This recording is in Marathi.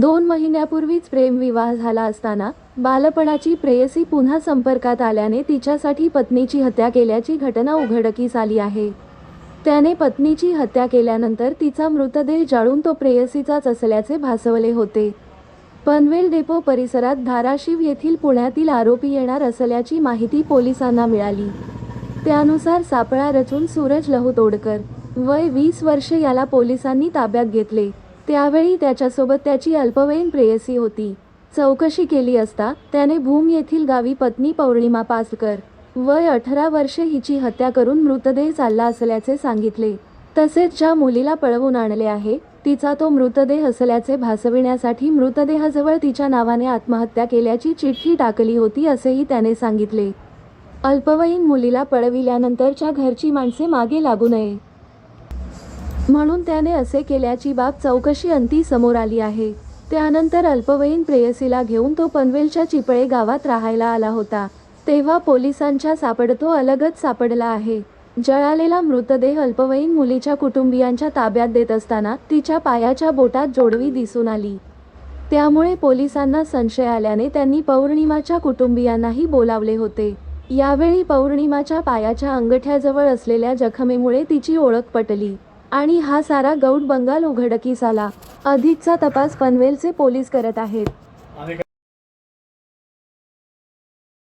दोन महिन्यापूर्वीच प्रेमविवाह झाला असताना बालपणाची प्रेयसी पुन्हा संपर्कात आल्याने तिच्यासाठी पत्नीची हत्या केल्याची घटना उघडकीस आली आहे. त्याने पत्नीची हत्या केल्यानंतर तिचा मृतदेह जाळून तो प्रेयसीचाच असल्याचे भासवले होते. पनवेल डेपो परिसरात धाराशिव येथील पुण्यातील आरोपी येणार असल्याची माहिती पोलिसांना मिळाली. त्यानुसार सापळा रचून सूरज लहुतोडकर वय वीस वर्षे याला पोलिसांनी ताब्यात घेतले. त्यावेळी त्याच्यासोबत त्याची अल्पवयीन प्रेयसी होती. चौकशी केली असता त्याने भूम येथील गावी पत्नी पौर्णिमा पासकर वय अठरा वर्षे हिची हत्या करून मृतदेह चालला असल्याचे सांगितले. तसेच ज्या मुलीला पळवून आणले आहे तिचा तो मृतदेह असल्याचे भासविण्यासाठी मृतदेहाजवळ तिच्या नावाने आत्महत्या केल्याची चिठ्ठी टाकली होती असेही त्याने सांगितले. अल्पवयीन मुलीला पळविल्यानंतरच्या घरची माणसे मागे लागू नये. म्हणून त्याने असे केल्याची बाब चौकशी अंती समोर आली आहे. त्यानंतर अल्पवयीन प्रेयसीला घेऊन तो पनवेलच्या चिपळे गावात राहायला आला होता. तेव्हा पोलिसांच्या सापडतो अलगच सापडला आहे. जळालेला मृतदेह अल्पवयीन मुलीच्या कुटुंबियांच्या ताब्यात देत असताना तिच्या पायाच्या बोटात जोडवी दिसून आली. त्यामुळे पोलिसांना संशय आल्याने त्यांनी पौर्णिमाच्या कुटुंबियांनाही बोलावले होते. यावेळी पौर्णिमाच्या पायाच्या अंगठ्याजवळ असलेल्या जखमेमुळे तिची ओळख पटली. आणि हा सारा गौड बंगाल उघडकीस आला. अधिकचा तपास पनवेलचे पोलीस करत आहेत.